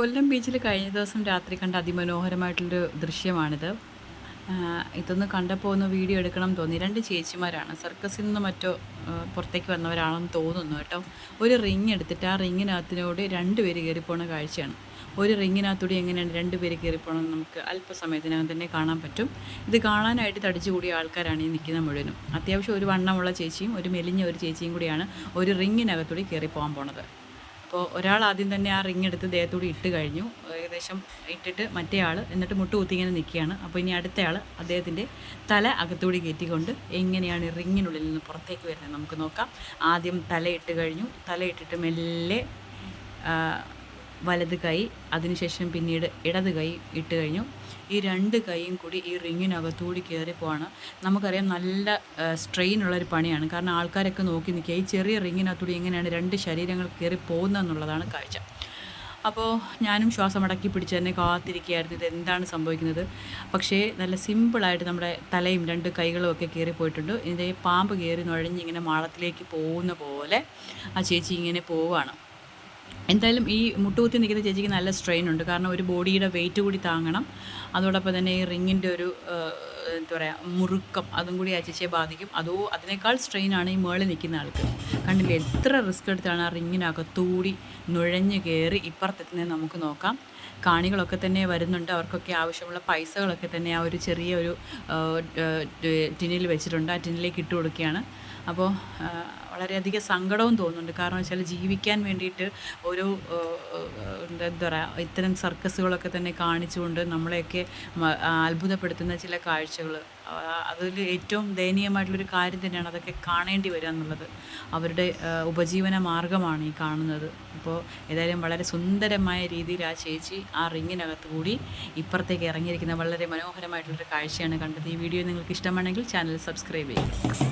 കൊല്ലം ബീച്ചിൽ കഴിഞ്ഞ ദിവസം രാത്രി കണ്ട അതിമനോഹരമായിട്ടുള്ളൊരു ദൃശ്യമാണിത്. ഇതൊന്ന് കണ്ടപ്പോൾ ഒന്ന് വീഡിയോ എടുക്കണം തോന്നി. രണ്ട് ചേച്ചിമാരാണ്. സർക്കസിൽ നിന്ന് മറ്റോ പുറത്തേക്ക് വന്നവരാണെന്ന് തോന്നുന്നു കേട്ടോ. ഒരു റിങ് എടുത്തിട്ട് ആ റിങ്ങിനകത്തിനോട് രണ്ട് പേര് കയറിപ്പോണ കാഴ്ചയാണ്. ഒരു റിങ്ങിനകത്തൂടി എങ്ങനെയാണ് രണ്ട് പേര് കയറിപ്പോണെന്ന് നമുക്ക് അല്പസമയത്തിനകം തന്നെ കാണാൻ പറ്റും. ഇത് കാണാനായിട്ട് തടിച്ചു കൂടിയ ആൾക്കാരാണ് ഈ നിൽക്കുന്ന മുഴുവനും. അത്യാവശ്യം ഒരു വണ്ണമുള്ള ചേച്ചിയും ഒരു മെലിഞ്ഞ ഒരു ചേച്ചിയും കൂടിയാണ് ഒരു റിങ്ങിനകത്തൂടി കയറിപ്പോകാൻ പോണത്. അപ്പോൾ ഒരാൾ ആദ്യം തന്നെ ആ റിങ് എടുത്ത് ദേഹത്തൂടി ഇട്ട് കഴിഞ്ഞു. ഏകദേശം ഇട്ടിട്ട് മറ്റേ ആൾ എന്നിട്ട് മുട്ട് ഇങ്ങനെ നിൽക്കുകയാണ്. അപ്പോൾ ഇനി അടുത്തയാൾ അദ്ദേഹത്തിന്റെ തല അകത്തൂടി കയറ്റിക്കൊണ്ട് എങ്ങനെയാണ് റിങ്ങിനുള്ളിൽ നിന്ന് പുറത്തേക്ക് വരുന്നത് നമുക്ക് നോക്കാം. ആദ്യം തല ഇട്ട് കഴിഞ്ഞു. തല ഇട്ടിട്ട് മെല്ലെ വലത് കൈ അതിനുശേഷം പിന്നീട് ഇടത് കൈ ഇട്ട് കഴിഞ്ഞു. ഈ രണ്ട് കൈയും കൂടി ഈ റിങ്ങിനകത്തൂടി കയറിപ്പോവാണ് നമുക്കറിയാം നല്ല സ്ട്രെയിൻ ഉള്ളൊരു പണിയാണ്. കാരണം ആൾക്കാരൊക്കെ നോക്കി നിൽക്കുക ഈ ചെറിയ റിങ്ങിനകത്തൂടി എങ്ങനെയാണ് രണ്ട് ശരീരങ്ങൾ കയറി പോകുന്നതെന്നുള്ളതാണ് കാഴ്ച. അപ്പോൾ ഞാനും ശ്വാസം അടക്കി പിടിച്ച് തന്നെ കാത്തിരിക്കുകയായിരുന്നു. ഇത് എന്താണ് സംഭവിക്കുന്നത്? പക്ഷേ നല്ല സിമ്പിളായിട്ട് നമ്മുടെ തലയും രണ്ട് കൈകളും ഒക്കെ കയറി പോയിട്ടുണ്ട്. ഇതിന്റെ പാമ്പ് കയറി നുഴഞ്ഞ് ഇങ്ങനെ മാളത്തിലേക്ക് പോകുന്ന പോലെ ആ ചേച്ചി ഇങ്ങനെ പോവുകയാണ്. എന്തായാലും ഈ മുട്ടുകുത്തി നിൽക്കുന്ന ചേച്ചിക്ക് നല്ല സ്ട്രെയിൻ ഉണ്ട്. കാരണം ഒരു ബോഡിയുടെ വെയിറ്റ് കൂടി താങ്ങണം. അതോടൊപ്പം തന്നെ ഈ റിങ്ങിന്റെ ഒരു എന്താ പറയുക മുറുക്കം അതും കൂടി ആ ചേച്ചിയെ ബാധിക്കും. അതോ അതിനേക്കാൾ സ്ട്രെയിനാണ് ഈ മേളിൽ നിൽക്കുന്ന ആൾക്ക്. കണ്ടില്ലേ എത്ര റിസ്ക് എടുത്താണ് ആ റിങ്ങിനകത്തൂടി നുഴഞ്ഞു കയറി ഇപ്പുറത്തെത്തുന്നത് നമുക്ക് നോക്കാം. കാണികളൊക്കെ തന്നെ വരുന്നുണ്ട്. അവർക്കൊക്കെ ആവശ്യമുള്ള പൈസകളൊക്കെ തന്നെ ആ ഒരു ചെറിയ ഒരു ടിന്നിൽ വെച്ചിട്ടുണ്ട്. ആ ടിന്നിലേക്ക് ഇട്ട് കൊടുക്കുകയാണ്. അപ്പോൾ വളരെയധികം സങ്കടവും തോന്നുന്നുണ്ട്. കാരണം വെച്ചാൽ ജീവിക്കാൻ വേണ്ടിയിട്ട് ഒരു ആ, എന്താ പറയുക ഇത്തരം സർക്കസുകളൊക്കെ തന്നെ കാണിച്ചുകൊണ്ട് നമ്മളെയൊക്കെ അത്ഭുതപ്പെടുത്തുന്ന ചില കാഴ്ചകൾ അതിൽ ഏറ്റവും ദയനീയമായിട്ടുള്ളൊരു കാര്യം തന്നെയാണ് അതൊക്കെ കാണേണ്ടി വരിക എന്നുള്ളത്. അവരുടെ ഉപജീവന മാർഗമാണ് ഈ കാണുന്നത്. അപ്പോൾ ഏതായാലും വളരെ സുന്ദരമായ രീതിയിൽ ആ ചേച്ചി ആ റിങ്ങിനകത്ത് കൂടി ഇപ്പുറത്തേക്ക് ഇറങ്ങിയിരിക്കുന്ന വളരെ മനോഹരമായിട്ടുള്ളൊരു കാഴ്ചയാണ് കണ്ടത്. ഈ വീഡിയോ നിങ്ങൾക്ക് ഇഷ്ടമാണെങ്കിൽ ചാനൽ സബ്സ്ക്രൈബ് ചെയ്യുക.